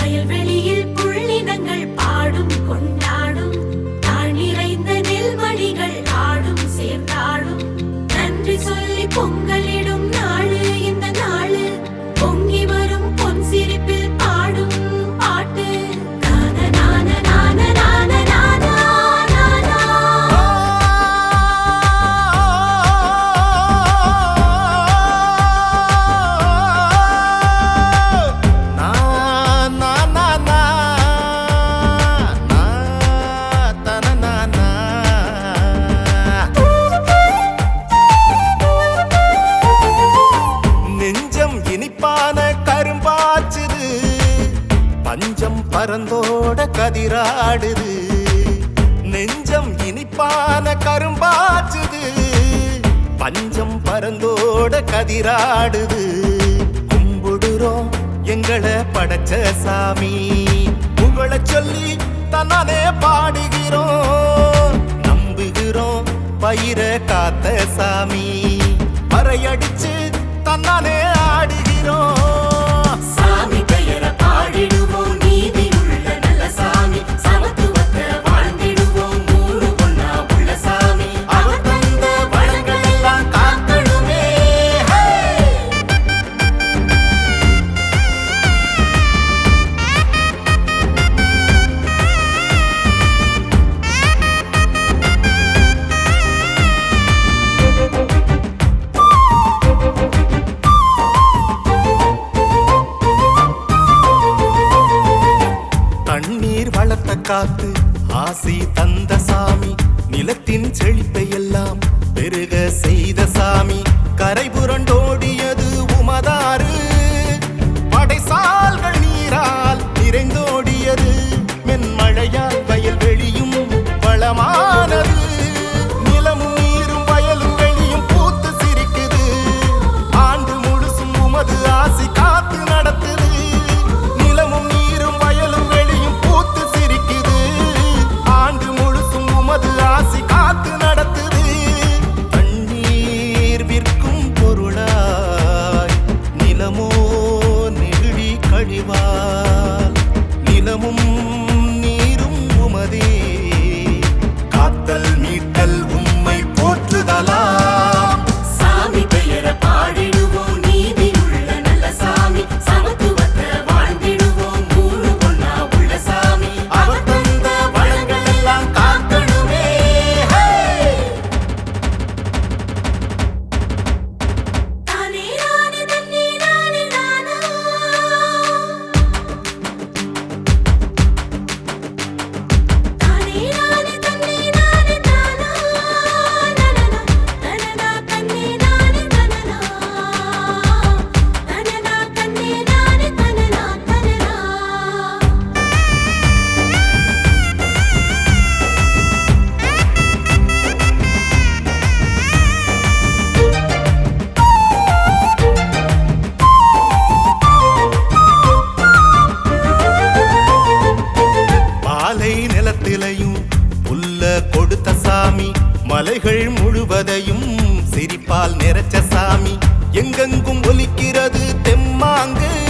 வயல்வெளியில் புள்ளினங்கள் பாடும் கொண்டு மறந்தோட கதிராடுது. நெஞ்சம் இனிப்பான கரும்பாச்சுது. பஞ்சம் பறந்தோட கதிராடுது. கும்பிடுறோம் எங்களை படைச்ச சாமி. புகழ சொல்லி தன்னாலே பாடுகிறோம். நம்புகிறோம் பயிர காத்த சாமி. பறையடிச்சு தன்னாலே ஆடுகிறோம். காத்து ஆசி தந்த சாமி. மதிலையும் புல்ல கொடுத்த சாமி. மலைகள் முழுவதையும் சிரிப்பால் நிறைச்ச சாமி. எங்கெங்கும் ஒலிக்கிறது தெம்மாங்கு.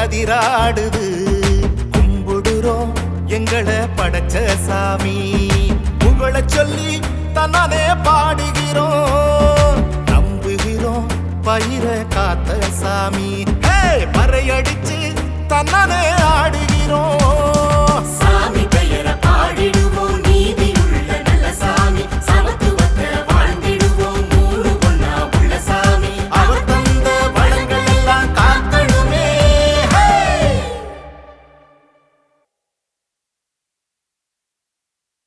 கதிராடுது. கும்பிடுறோம் எங்களை படைச்ச சாமி. உங்களை சொல்லி தன்னதே பாடுகிறோம். நம்புகிறோம் பயிர காத்த சாமி. பறையடிச்சு தன்னதே ஆடுகிறோம்.